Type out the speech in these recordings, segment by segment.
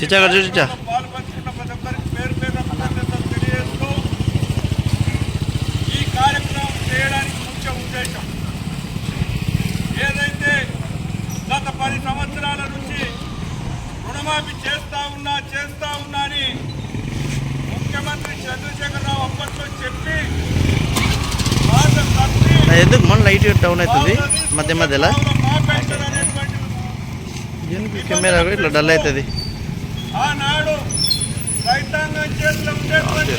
చిచ్చా గారు చిచ్చా. ఈ కార్యక్రమం చేయడానికి ముఖ్య ఉద్దేశం ఏదైతే గత పది సంవత్సరాల నుంచి రుణమాఫీ చేస్తా ఉన్నా చేస్తా ఉన్నా అని ముఖ్యమంత్రి చంద్రశేఖరరావు అప్పట్లో చెప్పి ఎందుకు మన లైట్ డౌన్ అవుతుంది? మధ్య మధ్యలో? కెమెరా ఇట్లా డల్ అవుతుంది? ఆనాడు రైతాంగం చేతిలో ఉండేటువంటి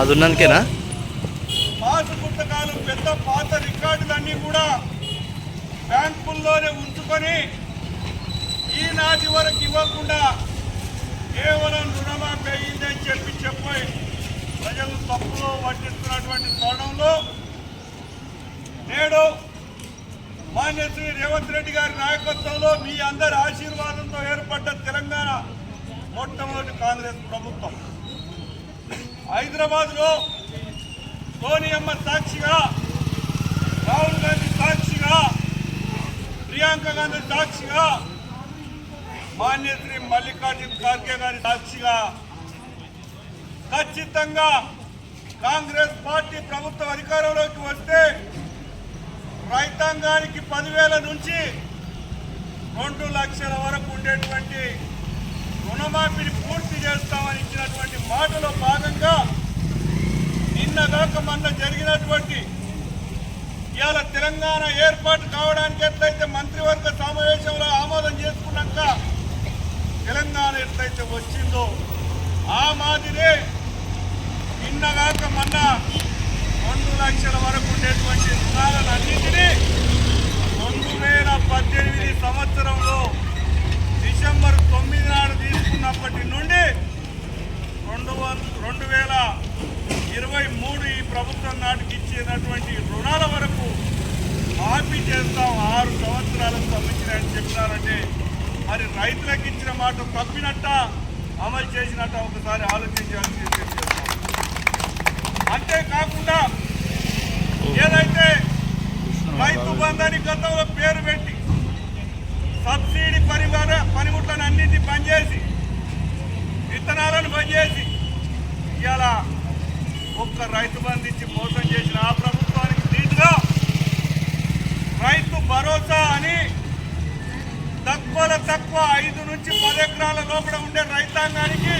అది ఉన్నానికేనా పాసు పుస్తకాలు పెద్ద పాత రికార్డులన్నీ కూడా బ్యాంకుల్లోనే ఉంచుకొని ఈనాటి వరకు ఇవ్వకుండా కేవలం రుణమాఫీ అయ్యిందని చెప్పి చెప్పి ప్రజలు తప్పులో పట్టిస్తున్నటువంటి తరుణంలో నేడు మాన్య శ్రీ రేవంత్ రెడ్డి గారి నాయకత్వంలో మీ అందరి ఆశీర్వాదంతో ఏర్పడ్డ తెలంగాణ మొట్టమొదటి కాంగ్రెస్ ప్రభుత్వం. హైదరాబాద్లో సోనియమ్మ సాక్షిగా రాహుల్ గాంధీ సాక్షిగా ప్రియాంక గాంధీ సాక్షిగా మాన్యశ్రీ మల్లికార్జున ఖార్గే గారి సాక్షిగా ఖచ్చితంగా కాంగ్రెస్ పార్టీ ప్రభుత్వం అధికారంలోకి వస్తే రైతాంగానికి పదివేల నుంచి రెండు లక్షల వరకు ఉండేటువంటి రుణమాఫీని పూర్తి చేస్తామని ఇచ్చినటువంటి మాటలో భాగంగా నిన్నగాక మొన్న జరిగినటువంటి ఇవాళ తెలంగాణ ఏర్పాటు కావడానికి ఎట్లయితే మంత్రివర్గ సమావేశంలో ఆమోదం చేసుకున్నాక తెలంగాణ ఎట్లయితే వచ్చిందో ఆ మాదిరే నిన్నగాక మొన్న రెండు లక్షల వరకు ఉండేటువంటి రుణాలన్నింటినీ రెండు వేల పద్దెనిమిది సంవత్సరంలో డిసెంబర్ తొమ్మిది నాడు తీసుకున్నప్పటి నుండి రెండు వం రెండు వేల ఇరవై మూడు ఈ ప్రభుత్వం నాటికి ఇచ్చినటువంటి రుణాల వరకు మాఫీ చేస్తాం ఆరు సంవత్సరాలకు సంబంధించినని చెప్తారంటే మరి రైతులకు ఇచ్చిన మాట తప్పినట్ట అమలు చేసినట్ట ఒకసారి ఆలోచించాలని అంతేకాకుండా ఏదైతే రైతు బంధాన్ని గతంలో పేరు పెట్టి సబ్సిడీ పరిమాణ పనిముట్లను అన్నింటినీ బంద్ చేసి విత్తనాలను బంద్ చేసి ఇవాళ ఒక్క రైతు బంధు ఇచ్చి మోసం చేసిన ఆ ప్రభుత్వానికి దీటుగా రైతు భరోసా అని తక్కువలో తక్కువ ఐదు నుంచి పది ఎకరాల లోపల ఉండే రైతాంగానికి